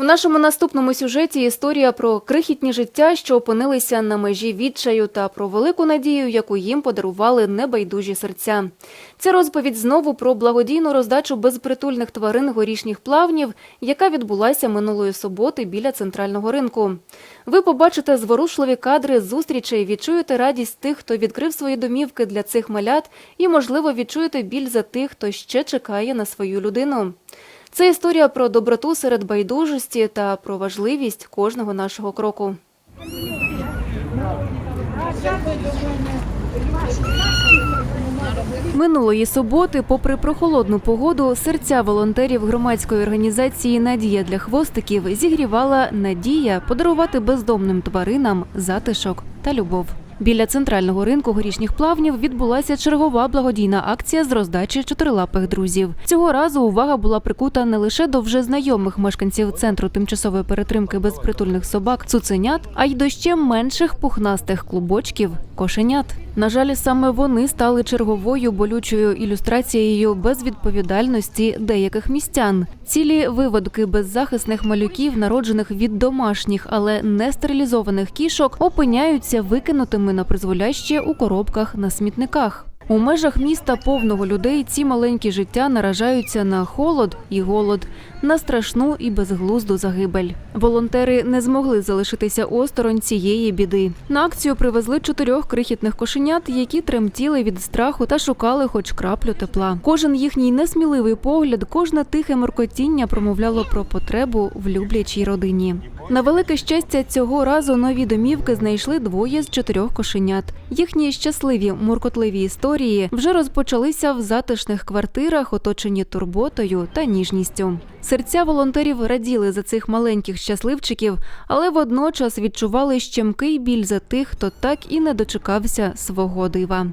У нашому наступному сюжеті історія про крихітні життя, що опинилися на межі відчаю, та про велику надію, яку їм подарували небайдужі серця. Це розповідь знову про благодійну роздачу безпритульних тварин горішніх плавнів, яка відбулася минулої суботи біля центрального ринку. Ви побачите зворушливі кадри зустрічей, відчуєте радість тих, хто відкрив свої домівки для цих малят, і, можливо, відчуєте біль за тих, хто ще чекає на свою людину. Це історія про доброту серед байдужості та про важливість кожного нашого кроку. Минулої суботи, попри прохолодну погоду, серця волонтерів громадської організації Надія для хвостиків зігрівала надія подарувати бездомним тваринам затишок та любов. Біля центрального ринку горішніх плавнів відбулася чергова благодійна акція з роздачі чотирилапих друзів. Цього разу увага була прикута не лише до вже знайомих мешканців центру тимчасової перетримки безпритульних собак цуценят, а й до ще менших пухнастих клубочків кошенят. На жаль, саме вони стали черговою болючою ілюстрацією безвідповідальності деяких містян. Цілі виводки беззахисних малюків, народжених від домашніх, але не стерилізованих кішок, опиняються викинутими на призволяще у коробках на смітниках. У межах міста повного людей ці маленькі життя наражаються на холод і голод, на страшну і безглузду загибель. Волонтери не змогли залишитися осторонь цієї біди. На акцію привезли чотирьох крихітних кошенят, які тремтіли від страху та шукали хоч краплю тепла. Кожен їхній несміливий погляд, кожне тихе моркотіння промовляло про потребу в люблячій родині. На велике щастя, цього разу нові домівки знайшли двоє з чотирьох кошенят. Їхні щасливі муркотливі історії вже розпочалися в затишних квартирах, оточені турботою та ніжністю. Серця волонтерів раділи за цих маленьких щасливчиків, але водночас відчували щемкий біль за тих, хто так і не дочекався свого дива.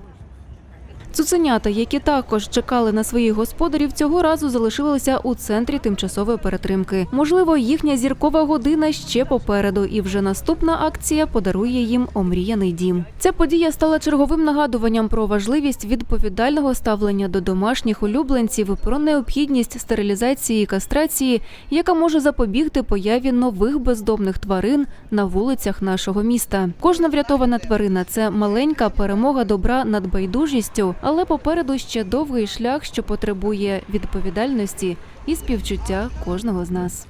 Цуценята, які також чекали на своїх господарів, цього разу залишилися у центрі тимчасової перетримки. Можливо, їхня зіркова година ще попереду, і вже наступна акція подарує їм омріяний дім. Ця подія стала черговим нагадуванням про важливість відповідального ставлення до домашніх улюбленців, про необхідність стерилізації і кастрації, яка може запобігти появі нових бездомних тварин на вулицях нашого міста. Кожна врятована тварина це маленька перемога добра над байдужістю, але попереду ще довгий шлях, що потребує відповідальності і співчуття кожного з нас.